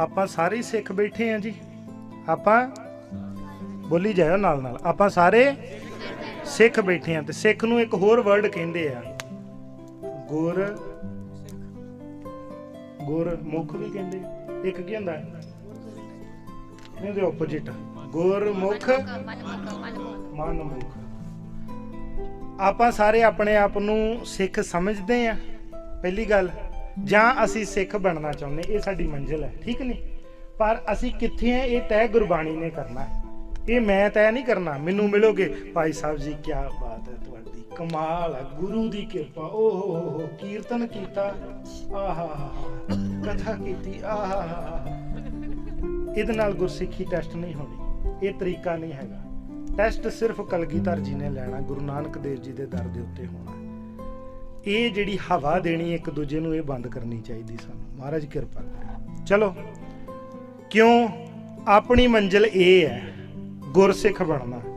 ਆਪਾਂ ਸਾਰੇ ਸਿੱਖ ਬੈਠੇ ਆ ਜੀ। ਆਪਾਂ ਬੋਲੀ ਜਾਇਓ ਨਾਲ ਨਾਲ। ਆਪਾਂ ਸਾਰੇ ਸਿੱਖ ਬੈਠੇ ਆ ਤੇ ਸਿੱਖ ਨੂੰ ਇੱਕ ਹੋਰ ਵਰਡ ਕਹਿੰਦੇ ਆ। ਗੁਰ ਗੁਰ ਮੁਖ ਵੀ ਕਹਿੰਦੇ ਇੱਕ ਕੀ ਹੁੰਦਾ? ਹੈ ਇਹਦੇ ਆਪੋਜੀਟ ਗੁਰ ਮੁਖ। ਆਪਾਂ ਸਾਰੇ ਆਪਣੇ ਆਪ ਨੂੰ ਸਿੱਖ ਸਮਝਦੇ ਆ। ਪਹਿਲੀ ਗੱਲ ਜਾਂ ਅਸੀਂ ਸਿੱਖ ਬਣਨਾ ਚਾਹੁੰਦੇ, ਇਹ ਸਾਡੀ ਮੰਜ਼ਿਲ ਹੈ, ਠੀਕ ਨਹੀਂ? ਪਰ ਅਸੀਂ ਕਿੱਥੇ ਆ ਇਹ ਤੈਅ ਗੁਰਬਾਣੀ ਨੇ ਕਰਨਾ ਹੈ। ਇਹ ਮੈਂ ਤੈਅ ਨਹੀਂ ਕਰਨਾ, ਮੈਨੂੰ ਮਿਲੋਗੇ, ਭਾਈ ਸਾਹਿਬ ਜੀ ਕੀ ਬਾਤ ਹੈ ਤੁਹਾਡੀ, ਕਮਾਲ ਹੈ, ਗੁਰੂ ਦੀ ਕਿਰਪਾ ਓ ਹੋ ਹੋ ਕੀਰਤਨ ਕੀਤਾ ਆਹਾ ਕਥਾ ਕੀਤੀ ਆਹਾ ਇਹਦੇ ਨਾਲ ਗੁਰਸਿੱਖੀ ਟੈਸਟ ਨਹੀਂ ਹੋਣੀ, ਇਹ ਤਰੀਕਾ ਨਹੀਂ ਹੈਗਾ। ਟੈਸਟ ਸਿਰਫ ਕਲਗੀਧਰ ਜੀ ਨੇ ਲੈਣਾ, ਗੁਰੂ ਨਾਨਕ ਦੇਵ ਜੀ ਦੇ ਦਰ ਦੇ ਉੱਤੇ ਹੋਣਾ। ਇਹ ਜਿਹੜੀ ਹਵਾ ਦੇਣੀ ਇੱਕ ਦੂਜੇ ਨੂੰ ਇਹ ਬੰਦ ਕਰਨੀ ਚਾਹੀਦੀ ਸਾਨੂੰ। ਮਹਾਰਾਜ ਕਿਰਪਾ ਕਰੇ। ਚਲੋ, ਕਿਉਂ? ਆਪਣੀ ਮੰਜ਼ਿਲ ਇਹ ਹੈ, ਗੁਰਸਿੱਖ ਬਣਨਾ।